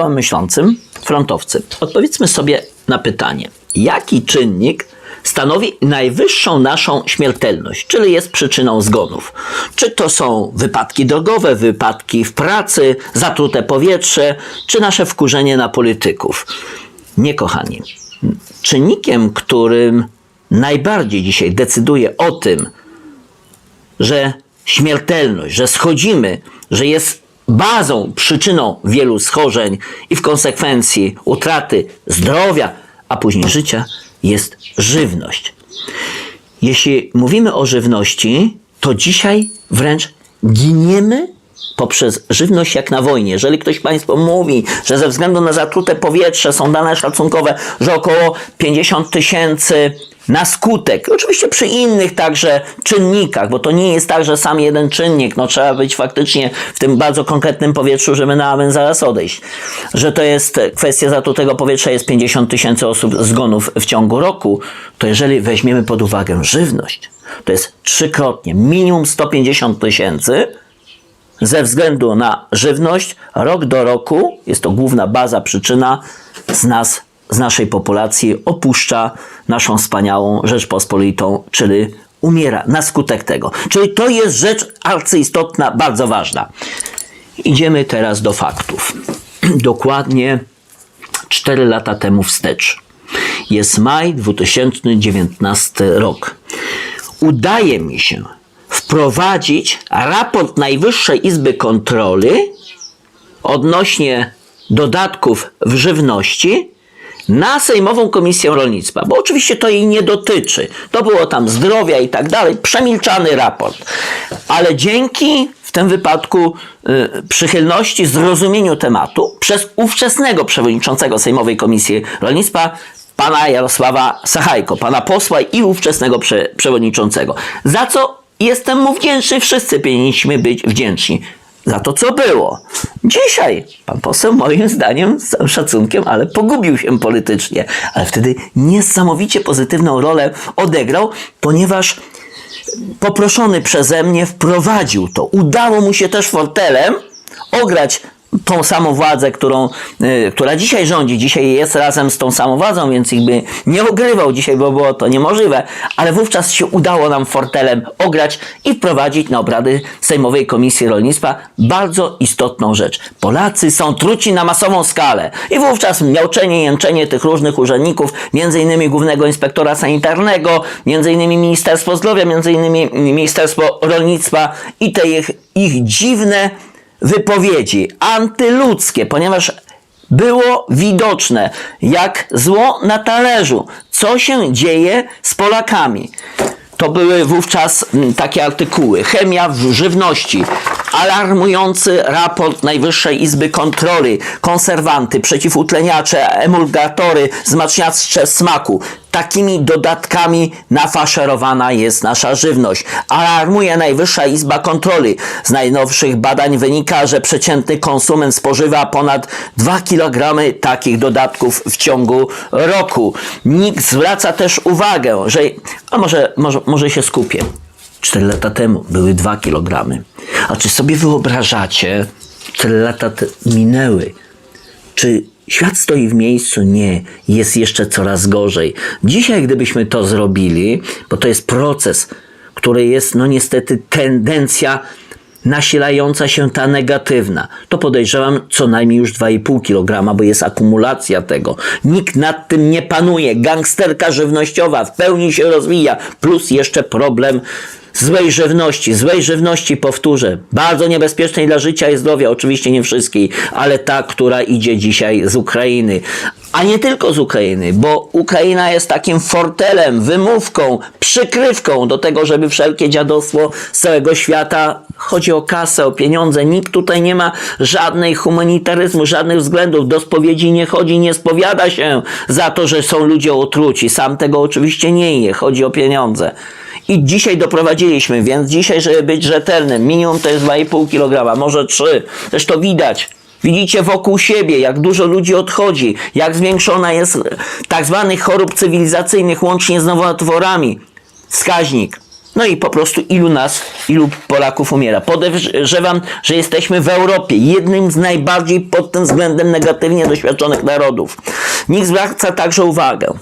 zdrowo myślącym frontowcym. Odpowiedzmy sobie na pytanie, jaki czynnik stanowi najwyższą naszą śmiertelność, czyli jest przyczyną zgonów. Czy to są wypadki drogowe, wypadki w pracy, zatrute powietrze, czy nasze wkurzenie na polityków? Nie, kochani. Czynnikiem, którym najbardziej dzisiaj decyduje o tym, że śmiertelność, że schodzimy, że jest bazą, przyczyną wielu schorzeń i w konsekwencji utraty zdrowia, a później życia, jest żywność. Jeśli mówimy o żywności, to dzisiaj wręcz giniemy poprzez żywność jak na wojnie. Jeżeli ktoś Państwu mówi, że ze względu na zatrute powietrze są dane szacunkowe, że około 50 tysięcy na skutek, oczywiście przy innych także czynnikach, bo to nie jest tak, że sam jeden czynnik, no trzeba być faktycznie w tym bardzo konkretnym powietrzu, żeby na amen zaraz odejść, że to jest kwestia zatrutego powietrza, jest 50 tysięcy osób zgonów w ciągu roku, to jeżeli weźmiemy pod uwagę żywność, to jest trzykrotnie, minimum 150 tysięcy, ze względu na żywność, rok do roku, jest to główna baza, przyczyna, z nas, z naszej populacji opuszcza naszą wspaniałą Rzeczpospolitą, czyli umiera na skutek tego. Czyli to jest rzecz arcyistotna, bardzo ważna. Idziemy teraz do faktów. Dokładnie 4 lata temu wstecz. Jest maj 2019 rok. Udaje mi się wprowadzić raport Najwyższej Izby Kontroli odnośnie dodatków w żywności na Sejmową Komisję Rolnictwa, bo oczywiście to jej nie dotyczy. To było tam zdrowia i tak dalej, przemilczany raport. Ale dzięki w tym wypadku y, przychylności, zrozumieniu tematu przez ówczesnego przewodniczącego Sejmowej Komisji Rolnictwa, pana Jarosława Sachajko, pana posła i ówczesnego prze, przewodniczącego. Za co jestem mu wdzięczny, wszyscy powinniśmy być wdzięczni za to, co było. Dzisiaj pan poseł, moim zdaniem, z całym szacunkiem, ale pogubił się politycznie. Ale wtedy niesamowicie pozytywną rolę odegrał, ponieważ poproszony przeze mnie wprowadził to. Udało mu się też fortelem ograć tą samą władzę, którą, y, która dzisiaj rządzi, dzisiaj jest razem z tą samą władzą, więc ich by nie ogrywał dzisiaj, bo było to niemożliwe, ale wówczas się udało nam fortelem ograć i wprowadzić na obrady Sejmowej Komisji Rolnictwa bardzo istotną rzecz. Polacy są truci na masową skalę i wówczas miauczenie, jęczenie tych różnych urzędników, między innymi Głównego Inspektora Sanitarnego, między innymi Ministerstwo Zdrowia, między innymi Ministerstwo Rolnictwa i te ich, ich dziwne wypowiedzi antyludzkie, ponieważ było widoczne, jak zło na talerzu, co się dzieje z Polakami. To były wówczas mm, takie artykuły. Chemia w żywności, alarmujący raport Najwyższej Izby Kontroli, konserwanty, przeciwutleniacze, emulgatory, wzmacniacze smaku. Takimi dodatkami nafaszerowana jest nasza żywność. Alarmuje Najwyższa Izba Kontroli. Z najnowszych badań wynika, że przeciętny konsument spożywa ponad 2 kg takich dodatków w ciągu roku. NIK zwraca też uwagę, że. A może, może, może się skupię. 4 lata temu były 2 kg. A czy sobie wyobrażacie, 4 lata minęły? Czy świat stoi w miejscu? Nie, jest jeszcze coraz gorzej. Dzisiaj, gdybyśmy to zrobili, bo to jest proces, który jest, no niestety, tendencja nasilająca się ta negatywna, to podejrzewam co najmniej już 2,5 kg, bo jest akumulacja tego. Nikt nad tym nie panuje. Gangsterka żywnościowa w pełni się rozwija, plus jeszcze problem złej żywności. Złej żywności, powtórzę, bardzo niebezpiecznej dla życia i zdrowia, oczywiście nie wszystkiej, ale ta, która idzie dzisiaj z Ukrainy. A nie tylko z Ukrainy, bo Ukraina jest takim fortelem, wymówką, przykrywką do tego, żeby wszelkie dziadostwo z całego świata, chodzi o kasę, o pieniądze, nikt tutaj nie ma żadnej humanitaryzmu, żadnych względów, do spowiedzi nie chodzi, nie spowiada się za to, że są ludzie otruci. Sam tego oczywiście nie je, chodzi o pieniądze. I dzisiaj doprowadziliśmy, więc dzisiaj, żeby być rzetelnym, minimum to jest 2,5 kg, może 3. Zresztą to widać. Widzicie wokół siebie, jak dużo ludzi odchodzi, jak zwiększona jest tak zwanych chorób cywilizacyjnych, łącznie z nowotworami. Wskaźnik No i po prostu ilu nas, ilu Polaków umiera. Podejrzewam, że jesteśmy w Europie jednym z najbardziej pod tym względem negatywnie doświadczonych narodów. Nikt zwraca także uwagę.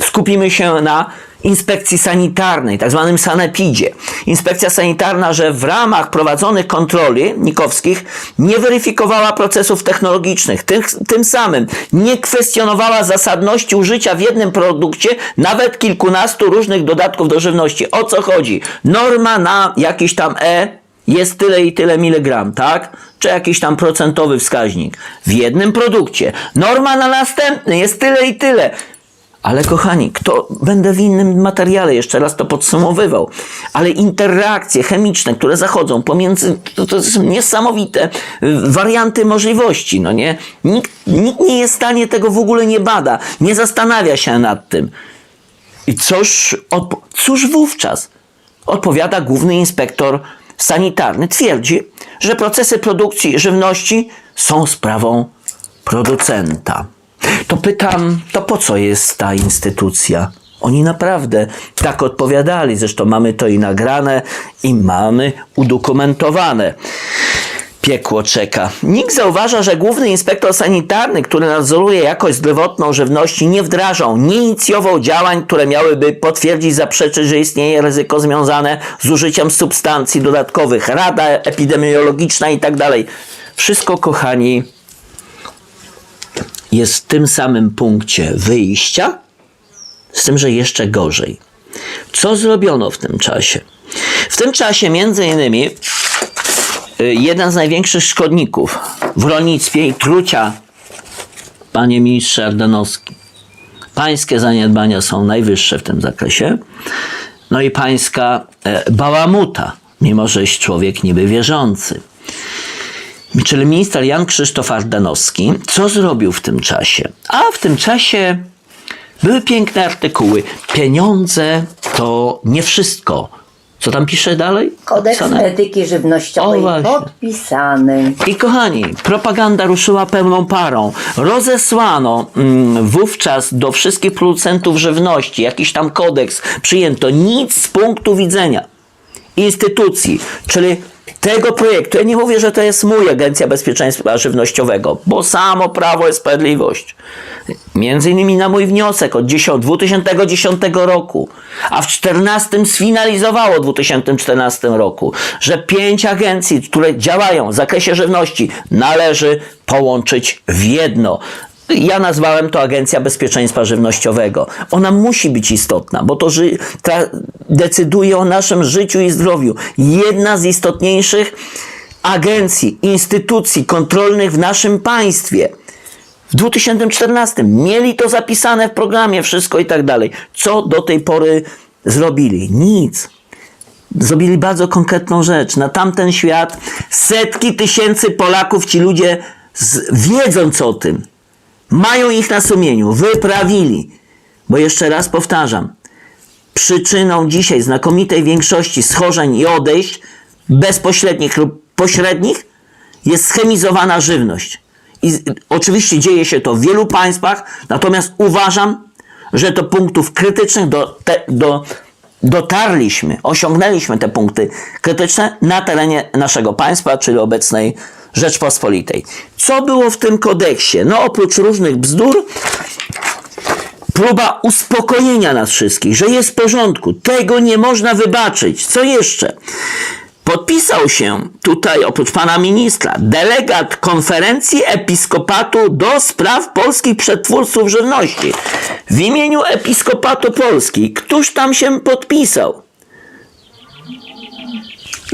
Skupimy się na inspekcji sanitarnej, tak zwanym sanepidzie. Inspekcja sanitarna, że w ramach prowadzonych kontroli nikowskich nie weryfikowała procesów technologicznych, tym, tym samym nie kwestionowała zasadności użycia w jednym produkcie nawet kilkunastu różnych dodatków do żywności. O co chodzi? Norma na jakiś tam E jest tyle i tyle miligram, tak? Czy jakiś tam procentowy wskaźnik w jednym produkcie. Norma na następny jest tyle i tyle. Ale kochani, kto będę w innym materiale jeszcze raz to podsumowywał, ale interakcje chemiczne, które zachodzą pomiędzy, to, to są niesamowite y, warianty możliwości, no nie? Nikt, nikt nie jest w stanie tego w ogóle nie bada, nie zastanawia się nad tym. I cóż, odpo- cóż wówczas? Odpowiada główny inspektor sanitarny. Twierdzi, że procesy produkcji żywności są sprawą producenta. To pytam, to po co jest ta instytucja? Oni naprawdę tak odpowiadali. Zresztą mamy to i nagrane, i mamy udokumentowane. Piekło czeka. Nikt zauważa, że główny inspektor sanitarny, który nadzoruje jakość zdrowotną żywności, nie wdrażał, nie inicjował działań, które miałyby potwierdzić, zaprzeczyć, że istnieje ryzyko związane z użyciem substancji dodatkowych, rada epidemiologiczna i tak dalej. Wszystko, kochani, jest w tym samym punkcie wyjścia, z tym, że jeszcze gorzej. Co zrobiono w tym czasie? W tym czasie, między innymi, y, jeden z największych szkodników w rolnictwie i trucia, panie ministrze Ardanowski, pańskie zaniedbania są najwyższe w tym zakresie, no i pańska e, bałamuta, mimo że człowiek niby wierzący. Czyli minister Jan Krzysztof Ardanowski, co zrobił w tym czasie? A w tym czasie były piękne artykuły. Pieniądze to nie wszystko. Co tam pisze dalej? Kodeks etyki O, żywnościowej właśnie. podpisany. I kochani, propaganda ruszyła pełną parą. Rozesłano mm, wówczas do wszystkich producentów żywności jakiś tam kodeks, przyjęto nic z punktu widzenia instytucji, czyli tego projektu. Ja nie mówię, że to jest mój Agencja Bezpieczeństwa Żywnościowego, bo samo Prawo i Sprawiedliwość. Między innymi na mój wniosek od 10 2010 roku, a w 2014 sfinalizowało w 2014 roku, że pięć agencji, które działają w zakresie żywności, należy połączyć w jedno. Ja nazwałem to Agencja Bezpieczeństwa Żywnościowego. Ona musi być istotna, bo to ży- decyduje o naszym życiu i zdrowiu. Jedna z istotniejszych agencji, instytucji kontrolnych w naszym państwie. W 2014 mieli to zapisane w programie, wszystko i tak dalej. Co do tej pory zrobili? Nic. Zrobili bardzo konkretną rzecz. Na tamten świat setki tysięcy Polaków, ci ludzie z, wiedząc o tym, mają ich na sumieniu, wyprawili. Bo jeszcze raz powtarzam, przyczyną dzisiaj znakomitej większości schorzeń i odejść bezpośrednich lub pośrednich jest schemizowana żywność. I oczywiście dzieje się to w wielu państwach, natomiast uważam, że do punktów krytycznych do, te, do, dotarliśmy, osiągnęliśmy te punkty krytyczne na terenie naszego państwa, czyli obecnej Rzeczpospolitej. Co było w tym kodeksie? No oprócz różnych bzdur, próba uspokojenia nas wszystkich, że jest w porządku, tego nie można wybaczyć. Co jeszcze? Podpisał się tutaj, oprócz pana ministra, delegat konferencji episkopatu do spraw polskich przetwórców żywności. W imieniu episkopatu Polski. Któż tam się podpisał?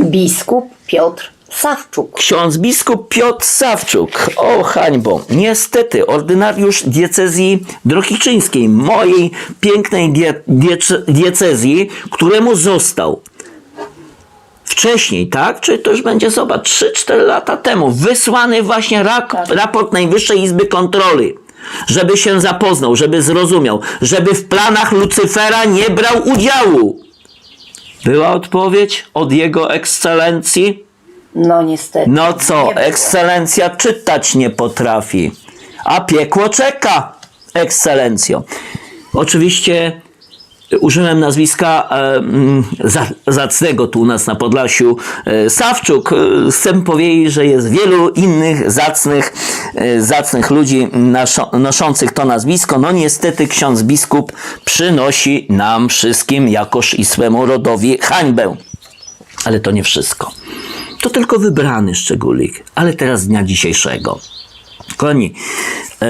Biskup Piotr Sawczuk. Ksiądz biskup Piotr Sawczuk. O hańbo. Niestety, ordynariusz diecezji drohiczyńskiej, mojej pięknej die, diece, diecezji, któremu został wcześniej, tak? Czy to już będzie, zobacz, 3-4 lata temu, wysłany właśnie rak, raport Najwyższej Izby Kontroli, żeby się zapoznał, żeby zrozumiał, żeby w planach Lucyfera nie brał udziału. Była odpowiedź od jego ekscelencji? No niestety. No co, Nie ekscelencja czytać nie użyłem nazwiska e, za- zacnego tu u nas na Podlasiu e, Sawczuk. E, Chcę powiedzieć, że jest wielu innych zacnych, e, zacnych ludzi naszo- noszących to nazwisko. No niestety ksiądz biskup przynosi nam wszystkim, jakoż i swemu rodowi hańbę. Ale to nie wszystko. To tylko wybrany szczególik, ale teraz dnia dzisiejszego. Kochani, e,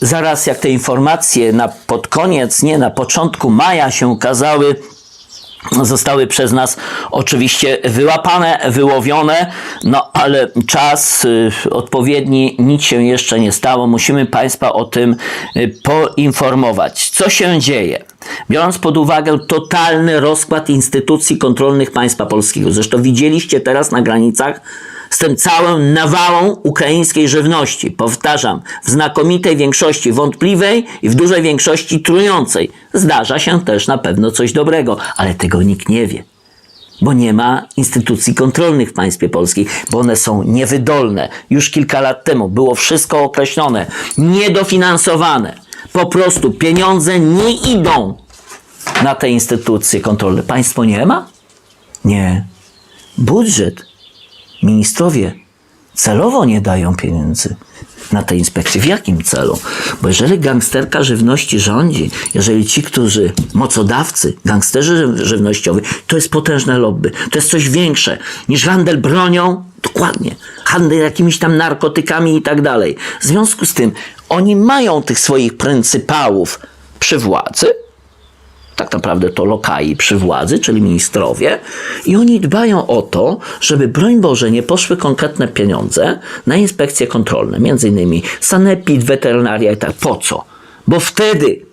zaraz jak te informacje na pod koniec, nie na początku maja się ukazały, zostały przez nas oczywiście wyłapane, wyłowione, no ale czas y, odpowiedni, nic się jeszcze nie stało. Musimy Państwa o tym y, poinformować. Co się dzieje? Biorąc pod uwagę totalny rozkład instytucji kontrolnych państwa polskiego, zresztą widzieliście teraz na granicach z tym całym nawałą ukraińskiej żywności. Powtarzam, w znakomitej większości wątpliwej i w dużej większości trującej. Zdarza się też na pewno coś dobrego, ale tego nikt nie wie. Bo nie ma instytucji kontrolnych w państwie polskim, bo one są niewydolne. Już kilka lat temu było wszystko określone, niedofinansowane. Po prostu pieniądze nie idą na te instytucje kontrolne. Państwo nie ma? Nie. Budżet ministrowie celowo nie dają pieniędzy na te inspekcje. W jakim celu? Bo jeżeli gangsterka żywności rządzi, jeżeli ci, którzy, mocodawcy, gangsterzy ży- żywnościowi, to jest potężne lobby. To jest coś większe niż handel bronią, dokładnie, handel jakimiś tam narkotykami i tak dalej. W związku z tym oni mają tych swoich pryncypałów przy władzy, tak naprawdę to lokai przy władzy, czyli ministrowie, i oni dbają o to, żeby broń Boże nie poszły konkretne pieniądze na inspekcje kontrolne, między innymi sanepid, weterynaria i tak. Po co? Bo wtedy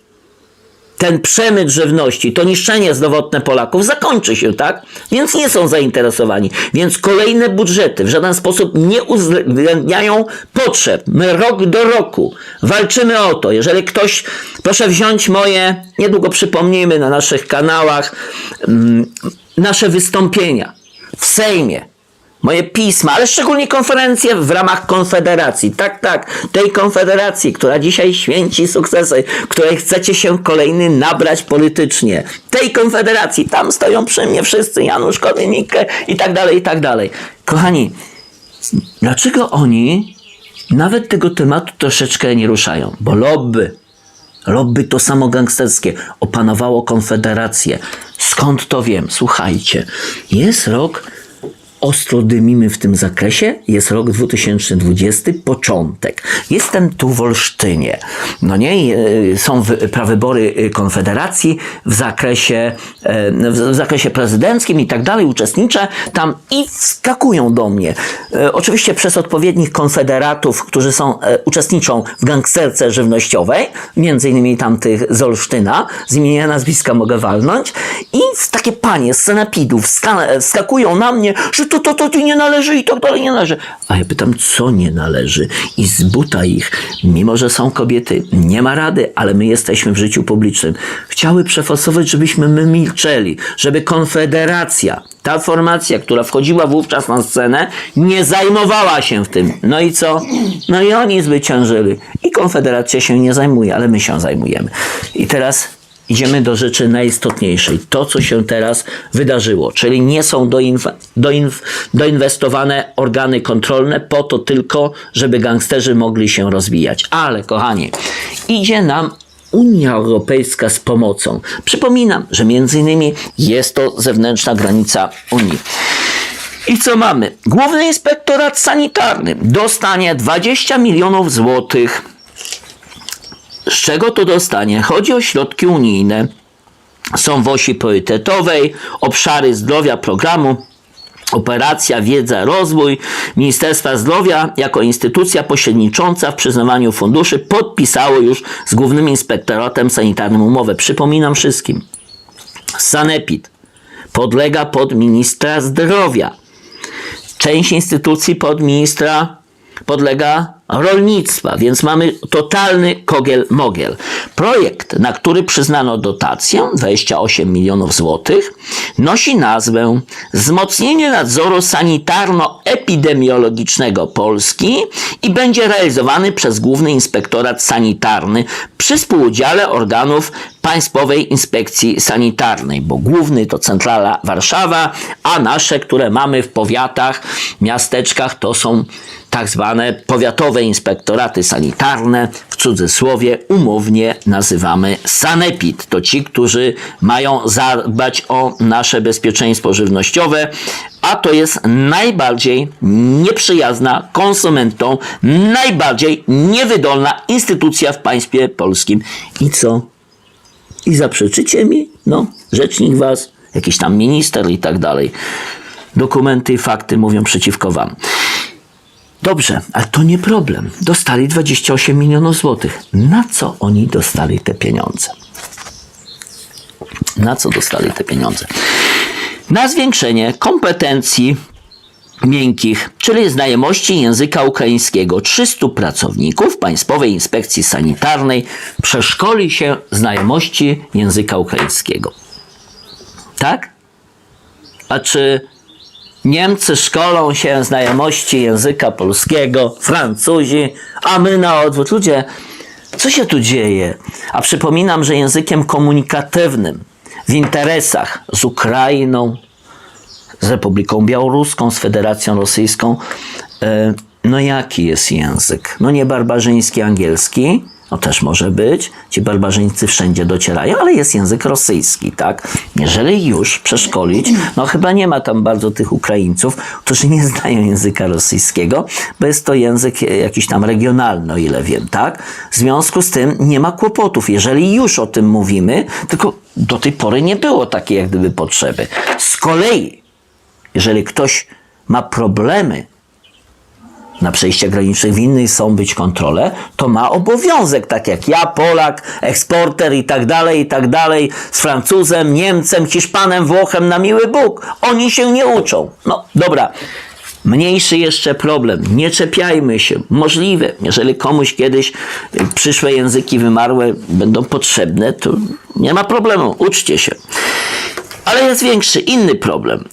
ten przemyt żywności, to niszczenie zdrowotne Polaków zakończy się, tak? Więc nie są zainteresowani. Więc kolejne budżety w żaden sposób nie uwzględniają potrzeb. My rok do roku walczymy o to. Jeżeli ktoś, proszę wziąć moje, niedługo przypomnijmy na naszych kanałach, mm, nasze wystąpienia w Sejmie. Moje pisma, ale szczególnie konferencje w ramach Konfederacji. Tak, tak, tej Konfederacji, która dzisiaj święci sukcesy, której chcecie się kolejny nabrać politycznie. Tej Konfederacji, tam stoją przy mnie wszyscy, Janusz Korwin-Mikke i tak dalej, i tak dalej. Kochani, dlaczego oni nawet tego tematu troszeczkę nie ruszają? Bo lobby, lobby to samo gangsterskie opanowało Konfederację. Skąd to wiem? Słuchajcie, jest rok ostro dymimy w tym zakresie. Jest rok 2020, początek. Jestem tu w Olsztynie. No nie, e, są wy- prawybory e, Konfederacji w zakresie, e, w zakresie prezydenckim i tak dalej. Uczestniczę tam i wskakują do mnie. Oczywiście przez odpowiednich konfederatów, którzy są, uczestniczą w gangsterce żywnościowej, między innymi tamtych z Olsztyna, z imienia nazwiska mogę walnąć, i takie panie z senapidów wska- wskakują na mnie, że to, to, to ci nie należy i tak dalej nie należy. A ja pytam, co nie należy? I z buta ich, mimo że są kobiety, nie ma rady, ale my jesteśmy w życiu publicznym. Chciały przeforsować, żebyśmy my milczeli, żeby Konfederacja, ta formacja, która wchodziła wówczas na scenę, nie zajmowała się w tym. No i co? No i oni zwyciężyli. I Konfederacja się nie zajmuje, ale my się zajmujemy. I teraz Idziemy do rzeczy najistotniejszej. To, co się teraz wydarzyło, czyli nie są doinf- doinf- doinwestowane organy kontrolne po to tylko, żeby gangsterzy mogli się rozwijać. Ale, kochani, idzie nam Unia Europejska z pomocą. Przypominam, że między innymi jest to zewnętrzna granica Unii. I co mamy? Główny Inspektorat Sanitarny dostanie 20 milionów złotych z czego to dostanie? Chodzi o środki unijne. Są w osi priorytetowej, obszary zdrowia programu, operacja, wiedza, rozwój. Ministerstwa Zdrowia jako instytucja pośrednicząca w przyznawaniu funduszy podpisało już z Głównym Inspektoratem Sanitarnym umowę. Przypominam wszystkim. Sanepid podlega pod ministra zdrowia. Część instytucji pod ministra podlega rolnictwa, więc mamy totalny kogiel-mogiel. Projekt, na który przyznano dotację 28 milionów złotych, nosi nazwę Wzmocnienie nadzoru sanitarno-epidemiologicznego Polski i będzie realizowany przez Główny Inspektorat Sanitarny przy współudziale organów Państwowej Inspekcji Sanitarnej, bo główny to centrala Warszawa, a nasze, które mamy w powiatach, miasteczkach, to są tak zwane powiatowe inspektoraty sanitarne, w cudzysłowie umownie nazywamy sanepid. To ci, którzy mają zadbać o nasze bezpieczeństwo żywnościowe, a to jest najbardziej nieprzyjazna konsumentom, najbardziej niewydolna instytucja w państwie polskim. I co? I zaprzeczycie mi? No, rzecznik was, jakiś tam minister i tak dalej. Dokumenty i fakty mówią przeciwko wam. Dobrze, ale to nie problem. Dostali 28 milionów złotych. Na co oni dostali te pieniądze? Na co dostali te pieniądze? Na zwiększenie kompetencji miękkich, czyli znajomości języka ukraińskiego. 300 pracowników Państwowej Inspekcji Sanitarnej przeszkoli się znajomości języka ukraińskiego. Tak? A czy Niemcy szkolą się znajomości języka polskiego, Francuzi, a my na odwrót. Ludzie, co się tu dzieje? A przypominam, że językiem komunikatywnym w interesach z Ukrainą, z Republiką Białoruską, z Federacją Rosyjską, e, no jaki jest język? No nie barbarzyński angielski, no też może być, ci barbarzyńcy wszędzie docierają, ale jest język rosyjski, tak? Jeżeli już przeszkolić, no chyba nie ma tam bardzo tych Ukraińców, którzy nie znają języka rosyjskiego, bo jest to język jakiś tam regionalny, o ile wiem, tak? W związku z tym nie ma kłopotów, jeżeli już o tym mówimy, tylko do tej pory nie było takiej jak gdyby potrzeby. Z kolei, jeżeli ktoś ma problemy na przejściach granicznych winny są być kontrole, to ma obowiązek, tak jak ja, Polak, eksporter i tak dalej, i tak dalej, z Francuzem, Niemcem, Hiszpanem, Włochem, na miły Bóg. Oni się nie uczą. No dobra. Mniejszy jeszcze problem. Nie czepiajmy się. Możliwe, jeżeli komuś kiedyś y, przyszłe języki wymarłe będą potrzebne, to nie ma problemu. Uczcie się. Ale jest większy, inny problem.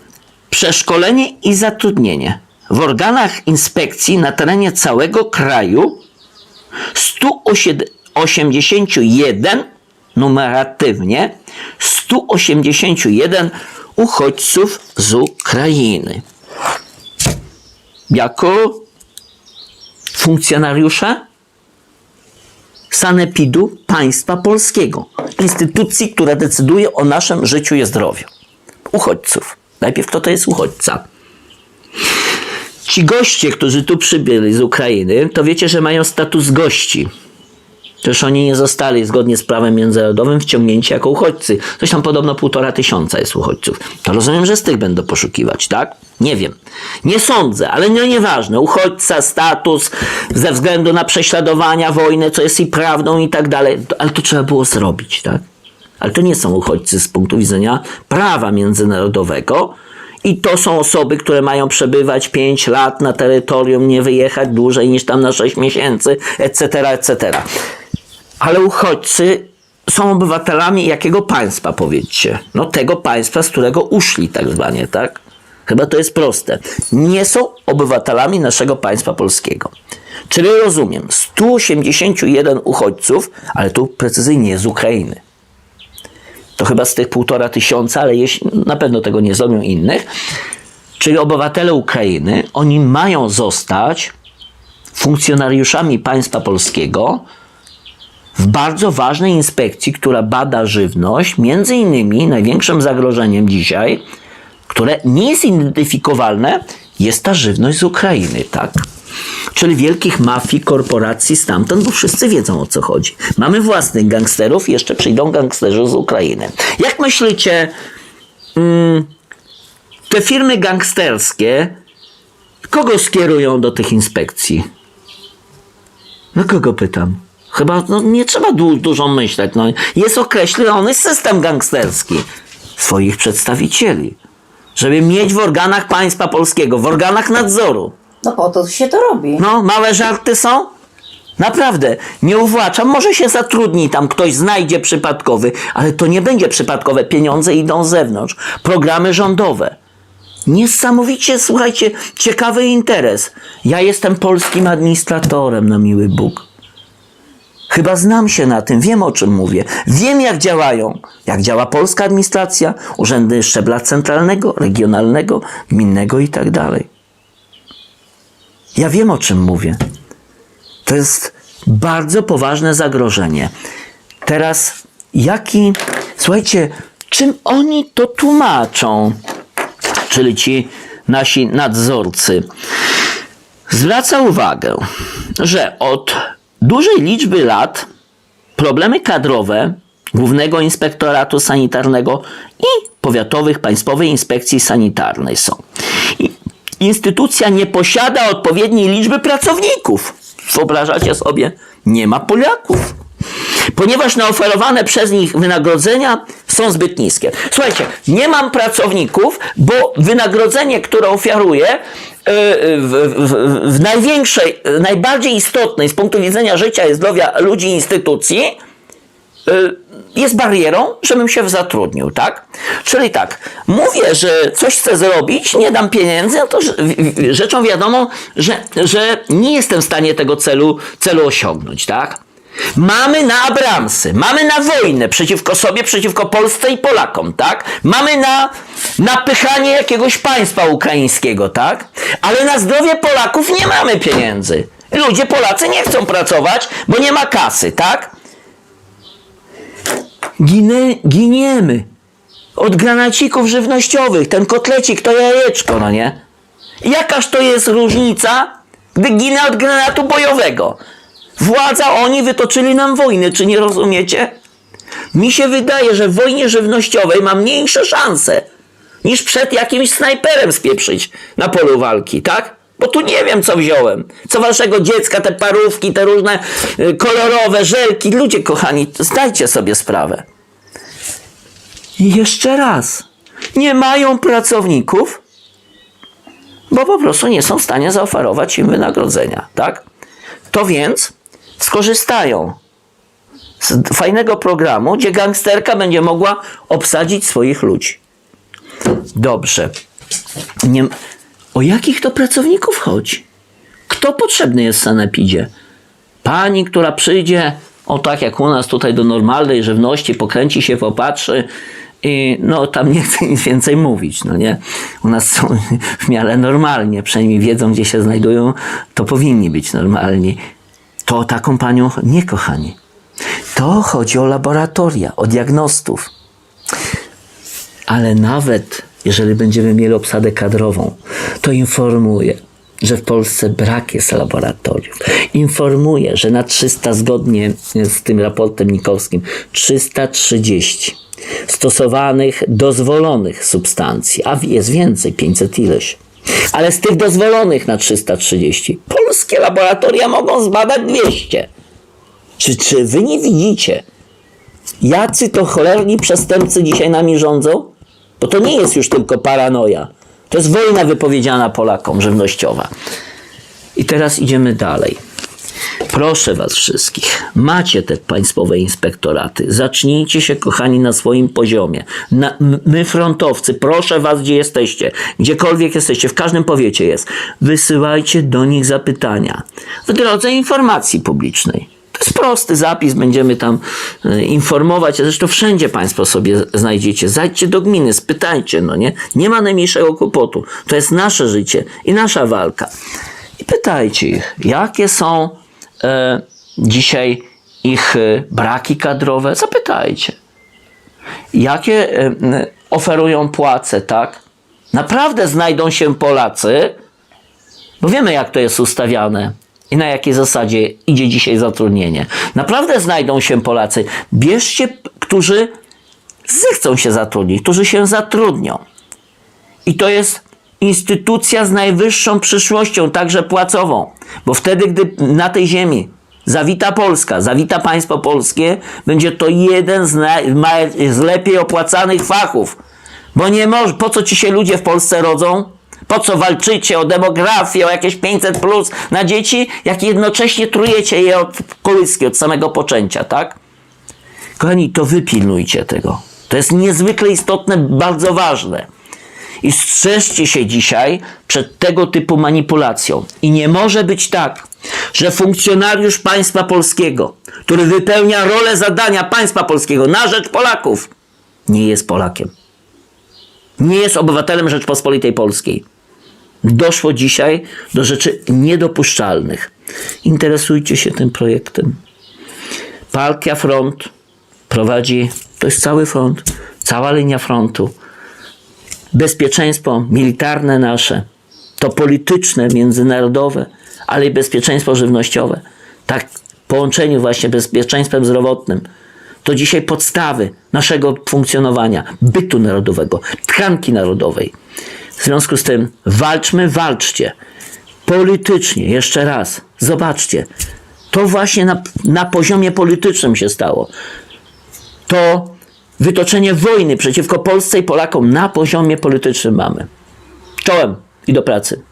Przeszkolenie i zatrudnienie. W organach inspekcji na terenie całego kraju 181 numeratywnie 181 uchodźców z Ukrainy. Jako funkcjonariusze sanepidu państwa polskiego, instytucji, która decyduje o naszym życiu i zdrowiu. Uchodźców. Najpierw kto to jest uchodźca? Ci goście, którzy tu przybyli z Ukrainy, to wiecie, że mają status gości. Przecież oni nie zostali zgodnie z prawem międzynarodowym wciągnięci jako uchodźcy. Coś tam podobno półtora tysiąca jest uchodźców. To rozumiem, że z tych będą poszukiwać, tak? Nie wiem. Nie sądzę, ale no nieważne. Uchodźca, status, ze względu na prześladowania, wojnę, co jest i prawdą i tak dalej. Ale to trzeba było zrobić, tak? Ale to nie są uchodźcy z punktu widzenia prawa międzynarodowego. I to są osoby, które mają przebywać 5 lat na terytorium, nie wyjechać dłużej niż tam na 6 miesięcy, etc., etc. Ale uchodźcy są obywatelami jakiego państwa, powiedzcie? No tego państwa, z którego uszli tak zwanie, tak? Chyba to jest proste. Nie są obywatelami naszego państwa polskiego. Czyli rozumiem, 181 uchodźców, ale tu precyzyjnie z Ukrainy to chyba z tych półtora tysiąca, ale jeśli, na pewno tego nie zrobią innych, czyli obywatele Ukrainy, oni mają zostać funkcjonariuszami państwa polskiego w bardzo ważnej inspekcji, która bada żywność, między innymi największym zagrożeniem dzisiaj, które nie jest identyfikowalne, jest ta żywność z Ukrainy, tak? Czyli wielkich mafii, korporacji stamtąd, bo wszyscy wiedzą o co chodzi. Mamy własnych gangsterów, jeszcze przyjdą gangsterzy z Ukrainy. Jak myślicie, mm, te firmy gangsterskie, kogo skierują do tych inspekcji? No kogo pytam? Chyba no, nie trzeba du- dużo myśleć. No, jest określony system gangsterski swoich przedstawicieli, żeby mieć w organach państwa polskiego, w organach nadzoru. No po to się to robi. No, małe żarty są? Naprawdę, nie uwłaczam, może się zatrudni tam, ktoś znajdzie przypadkowy, ale to nie będzie przypadkowe, pieniądze idą z zewnątrz, programy rządowe. Niesamowicie, słuchajcie, ciekawy interes. Ja jestem polskim administratorem, na miły Bóg. Chyba znam się na tym, wiem o czym mówię. Wiem jak działają, jak działa polska administracja, urzędy szczebla centralnego, regionalnego, gminnego i tak dalej. Ja wiem o czym mówię. To jest bardzo poważne zagrożenie. Teraz, jaki, słuchajcie, czym oni to tłumaczą? Czyli ci nasi nadzorcy. Zwraca uwagę, że od dużej liczby lat problemy kadrowe Głównego Inspektoratu Sanitarnego i powiatowych Państwowej Inspekcji Sanitarnej są. I instytucja nie posiada odpowiedniej liczby pracowników. Wyobrażacie sobie? Nie ma Polaków. Ponieważ naoferowane przez nich wynagrodzenia są zbyt niskie. Słuchajcie, nie mam pracowników, bo wynagrodzenie, które oferuję, yy, w, w, w największej, najbardziej istotnej z punktu widzenia życia i zdrowia ludzi instytucji, jest barierą, żebym się zatrudnił, tak? Czyli tak, mówię, że coś chcę zrobić, nie dam pieniędzy, no to rzeczą wiadomą, że, że nie jestem w stanie tego celu, celu osiągnąć, tak? Mamy na Abramsy, mamy na wojnę przeciwko sobie, przeciwko Polsce i Polakom, tak? Mamy na napychanie jakiegoś państwa ukraińskiego, tak? Ale na zdrowie Polaków nie mamy pieniędzy. Ludzie Polacy nie chcą pracować, bo nie ma kasy, tak? Ginę, giniemy od granacików żywnościowych. Ten kotlecik to jajeczko, no nie? Jakaż to jest różnica, gdy ginę od granatu bojowego? Władza, oni wytoczyli nam wojny, czy nie rozumiecie? Mi się wydaje, że w wojnie żywnościowej mam mniejsze szanse niż przed jakimś snajperem spieprzyć na polu walki, tak? Bo tu nie wiem, co wziąłem. Co waszego dziecka, te parówki, te różne y, kolorowe żelki. Ludzie kochani, zdajcie sobie sprawę. I jeszcze raz. Nie mają pracowników, bo po prostu nie są w stanie zaoferować im wynagrodzenia, tak? To więc skorzystają z fajnego programu, gdzie gangsterka będzie mogła obsadzić swoich ludzi. Dobrze. Nie, o jakich to pracowników chodzi? Kto potrzebny jest sanepidzie? Pani, która przyjdzie, o tak jak u nas tutaj do normalnej żywności, pokręci się, popatrzy i no tam nie chcę nic więcej mówić, no nie? U nas są w miarę normalnie, przynajmniej wiedzą, gdzie się znajdują, to powinni być normalni. To taką panią nie, kochani. To chodzi o laboratoria, o diagnostów. Ale nawet jeżeli będziemy mieli obsadę kadrową, to informuję, że w Polsce brak jest laboratoriów. Informuję, że na 300 zgodnie z tym raportem nikowskim 330 stosowanych, dozwolonych substancji, a jest więcej, 500 ileś. Ale z tych dozwolonych na 330 polskie laboratoria mogą zbadać 200. Czy, czy wy nie widzicie, jacy to cholerni przestępcy dzisiaj nami rządzą? Bo to nie jest już tylko paranoja. To jest wojna wypowiedziana Polakom żywnościowa. I teraz idziemy dalej. Proszę Was wszystkich, macie te państwowe inspektoraty. Zacznijcie się, kochani, na swoim poziomie. Na, my, frontowcy, proszę Was, gdzie jesteście, gdziekolwiek jesteście, w każdym powiecie jest. Wysyłajcie do nich zapytania w drodze informacji publicznej. To jest prosty zapis, będziemy tam e, informować. Zresztą wszędzie Państwo sobie znajdziecie. Zajdźcie do gminy, spytajcie, no nie? Nie ma najmniejszego kłopotu. To jest nasze życie i nasza walka. I pytajcie ich, jakie są e, dzisiaj ich e, braki kadrowe. Zapytajcie. Jakie e, oferują płace, tak? Naprawdę znajdą się Polacy, bo wiemy, jak to jest ustawiane i na jakiej zasadzie idzie dzisiaj zatrudnienie. Naprawdę znajdą się Polacy. Bierzcie, którzy zechcą się zatrudnić, którzy się zatrudnią. I to jest instytucja z najwyższą przyszłością, także płacową. Bo wtedy, gdy na tej ziemi zawita Polska, zawita państwo polskie, będzie to jeden z, z lepiej opłacanych fachów. Bo nie może, po co ci się ludzie w Polsce rodzą? Po co walczycie o demografię, o jakieś 500 plus na dzieci, jak jednocześnie trujecie je od kołyski, od samego poczęcia, tak? Kochani, to wypilnujcie tego. To jest niezwykle istotne, bardzo ważne. I strzeżcie się dzisiaj przed tego typu manipulacją. I nie może być tak, że funkcjonariusz państwa polskiego, który wypełnia rolę zadania państwa polskiego na rzecz Polaków, nie jest Polakiem. Nie jest obywatelem Rzeczpospolitej Polskiej. Doszło dzisiaj do rzeczy niedopuszczalnych. Interesujcie się tym projektem. Partia Front prowadzi, to jest cały front, cała linia frontu. Bezpieczeństwo militarne nasze, to polityczne, międzynarodowe, ale i bezpieczeństwo żywnościowe. Tak, w połączeniu właśnie bezpieczeństwem zdrowotnym. To dzisiaj podstawy naszego funkcjonowania, bytu narodowego, tkanki narodowej. W związku z tym walczmy, walczcie. Politycznie, jeszcze raz, zobaczcie. To właśnie na, na poziomie politycznym się stało to wytoczenie wojny przeciwko Polsce i Polakom na poziomie politycznym mamy. Czołem i do pracy.